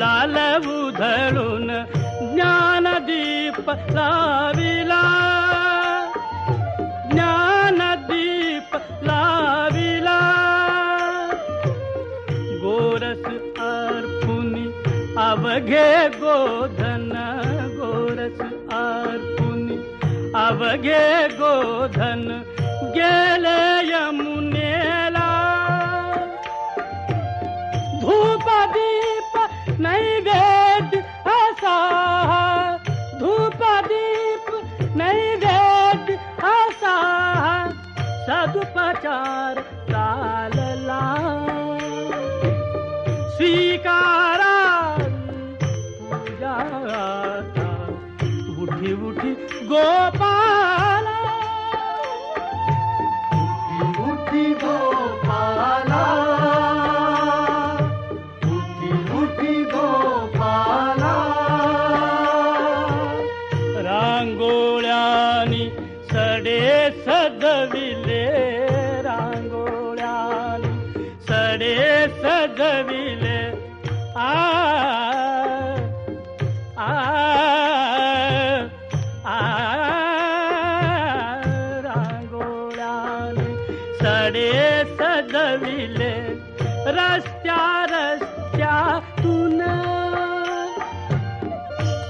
लालवू धडून ज्ञानदीप लाविला ज्ञानदीप लाविला गोरस अर्पुनी अवघे गोधन गोरस अर्पुनी अवघे गोधन गेले नैवेद्य आशा धूप दीप नैवेद्य आशा सदुपचार कालला स्वीकारा पूजा उठी उठी गोपाल उठी उठी गो रांगोळ्यानी सडे सजविले रांगोळ्यानी सडे सजविले आ आ रांगोळ्यानी सडे सजविले रस्त्या तुन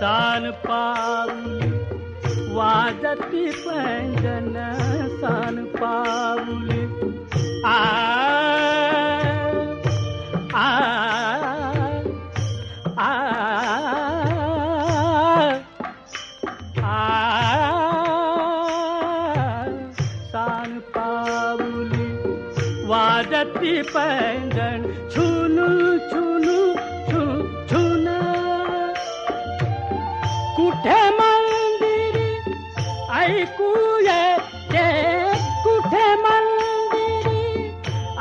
सान पाऊ वाति परन् आ आन् पालि वादति पञ्जन छुल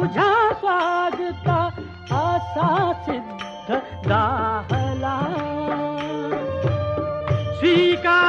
स्वादला स्वीकार